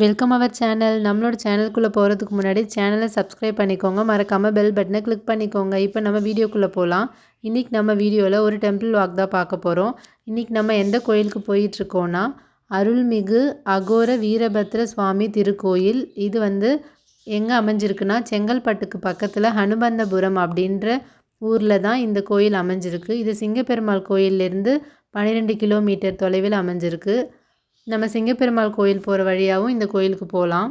Welcome our channel நம்மளோட சேனலுக்குள்ளே போகிறதுக்கு முன்னாடி சேனலை சப்ஸ்கிரைப் பண்ணிக்கோங்க. மறக்காமல் பெல் பட்டனை கிளிக் பண்ணிக்கோங்க. இப்போ நம்ம வீடியோக்குள்ளே போகலாம் இன்றைக்கி நம்ம வீடியோவில் ஒரு டெம்பிள் வாக் தான் பார்க்க போகிறோம் இன்றைக்கி நம்ம எந்த கோயிலுக்கு போயிட்டுருக்கோன்னா அருள்மிகு அகோர வீரபத்ர சுவாமி திருக்கோயில். இது வந்து எங்கே அமைஞ்சிருக்குன்னா செங்கல்பட்டுக்கு பக்கத்தில் ஹனுமந்தபுரம் அப்படின்ற ஊரில் தான் இந்த கோயில் அமைஞ்சிருக்கு. இது சிங்கப்பெருமாள் கோயிலேருந்து பன்னிரெண்டு கிலோமீட்டர் தொலைவில் அமைஞ்சிருக்கு. நம்ம சிங்கப்பெருமாள் கோயில் போகிற வழியாகவும் இந்த கோயிலுக்கு போகலாம்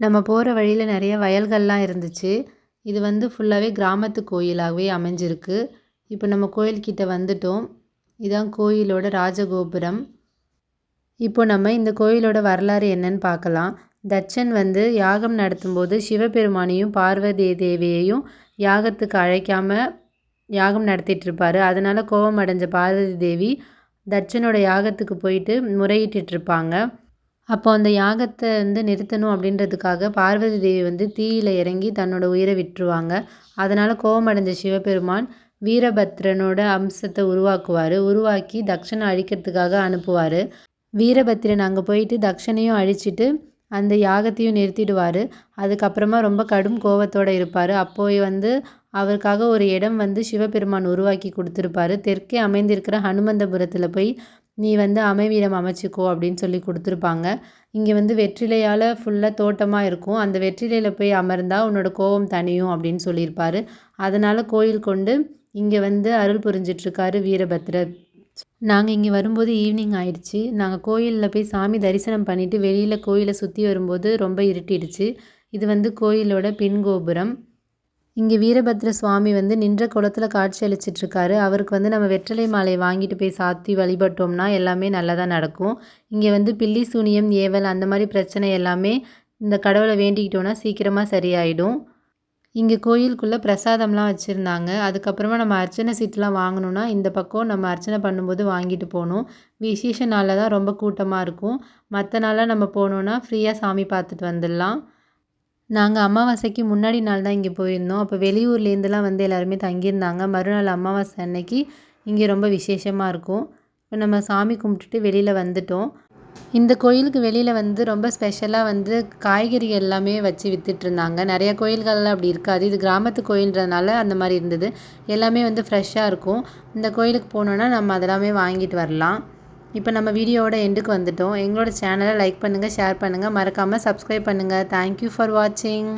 நம்ம போகிற வழியில் நிறைய வயல்கள்லாம் இருந்துச்சு. இது வந்து ஃபுல்லாகவே கிராமத்து கோயிலாகவே அமைஞ்சிருக்கு. இப்போ நம்ம கோயில்கிட்ட வந்துட்டோம். இதான் கோயிலோட ராஜகோபுரம். இப்போ நம்ம இந்த கோயிலோட வரலாறு என்னன்னு பார்க்கலாம். தட்சன் வந்து யாகம் நடத்தும்போது சிவபெருமானையும் பார்வதி தேவியையும் யாகத்துக்கு அழைக்காமல் யாகம் நடத்திட்டு இருப்பாரு. அதனால் கோபம் அடைஞ்ச பார்வதி தேவி தட்சனோட யாகத்துக்கு போயிட்டு முறையிட்டு இருப்பாங்க. அப்போ அந்த யாகத்தை வந்து நிறுத்தணும் அப்படின்றதுக்காக பார்வதி தேவி வந்து தீயில இறங்கி தன்னோட உயிரை விட்டுருவாங்க. அதனால் கோபம் அடைஞ்ச சிவபெருமான் வீரபத்ரனோட அம்சத்தை உருவாக்குவார். உருவாக்கி தக்ஷனை அழிக்கிறதுக்காக அனுப்புவார். வீரபத்திரன் அங்கே போயிட்டு தக்ஷனையும் அழிச்சிட்டு அந்த யாகத்தையும் நிறுத்திடுவார். அதுக்கப்புறமா ரொம்ப கடும் கோவத்தோடு இருப்பார். அப்போ வந்து அவருக்காக ஒரு இடம் வந்து சிவபெருமான் உருவாக்கி கொடுத்துருப்பாரு. தெற்கே அமைந்திருக்கிற ஹனுமந்தபுரத்தில் போய் நீ வந்து அமைவிடம் அமைச்சிக்கோ அப்படின்னு சொல்லி கொடுத்துருப்பாங்க. இங்கே வந்து வெற்றிலையால் ஃபுல்லாக தோட்டமாக இருக்கும். அந்த வெற்றிலையில் போய் அமர்ந்தால் உன்னோட கோபம் தனியும் அப்படின்னு சொல்லியிருப்பாரு. அதனால் கோயில் கொண்டு இங்கே வந்து அருள் புரிஞ்சிட்ருக்காரு வீரபத்ரர் நாங்கள் இங்கே வரும்போது ஈவினிங் ஆயிடுச்சு. நாங்கள் கோயிலில் போய் சாமி தரிசனம் பண்ணிவிட்டு வெளியில் கோயிலை சுற்றி வரும்போது ரொம்ப இருட்டிடுச்சு. இது வந்து கோயிலோட பின் கோபுரம். இங்கே வீரபத்ர சுவாமி வந்து நின்ற குளத்தில் காட்சி அளிச்சிட்ருக்காரு. அவருக்கு வந்து நம்ம வெற்றிலை மாலை வாங்கிட்டு போய் சாத்தி வழிபட்டோம்னா எல்லாமே நல்லா தான் நடக்கும். இங்கே வந்து பில்லி சூனியம் ஏவல் அந்த மாதிரி பிரச்சனை எல்லாமே இந்த கடவுளை வேண்டிக்கிட்டோன்னா சீக்கிரமாக சரியாயிடும். இங்கே கோயிலுக்குள்ளே பிரசாதம்லாம் வச்சுருந்தாங்க. அதுக்கப்புறமா நம்ம அர்ச்சனை சீட்லாம் வாங்கணுன்னா இந்த பக்கம் நம்ம அர்ச்சனை பண்ணும்போது வாங்கிட்டு போகணும். விசேஷ நாளில் தான் ரொம்ப கூட்டமாக இருக்கும். மற்ற நாளாக நம்ம போனோன்னா ஃப்ரீயாக சாமி பார்த்துட்டு வந்துடலாம். நாங்கள் அமாவாசைக்கு முன்னாடி நாள் தான் இங்கே போயிருந்தோம். அப்போ வெளியூர்லேருந்துலாம் வந்து எல்லாருமே தங்கியிருந்தாங்க. மறுநாள் அமாவாசை அன்னைக்கு இங்கே ரொம்ப விசேஷமாக இருக்கும். இப்போ நம்ம சாமி கும்பிட்டுட்டு வெளியில் வந்துட்டோம். இந்த கோயிலுக்கு வெளியில் வந்து ரொம்ப ஸ்பெஷலாக வந்து காய்கறி எல்லாமே வச்சு விற்றுட்ருந்தாங்க நிறைய கோயில்கள்லாம் அப்படி இருக்காது. இது கிராமத்து கோயில்ன்றதுனால அந்த மாதிரி இருந்தது. எல்லாமே வந்து ஃப்ரெஷ்ஷாக இருக்கும். இந்த கோயிலுக்கு போனோன்னா நம்ம அதெல்லாமே வாங்கிட்டு வரலாம். இப்போ நம்ம வீடியோவோட எண்டுக்கு வந்துட்டோம். எங்களோட சேனலை லைக் பண்ணுங்கள் ஷேர் பண்ணுங்கள் மறக்காமல் சப்ஸ்கிரைப் பண்ணுங்கள் தேங்க்யூ ஃபார் வாட்சிங்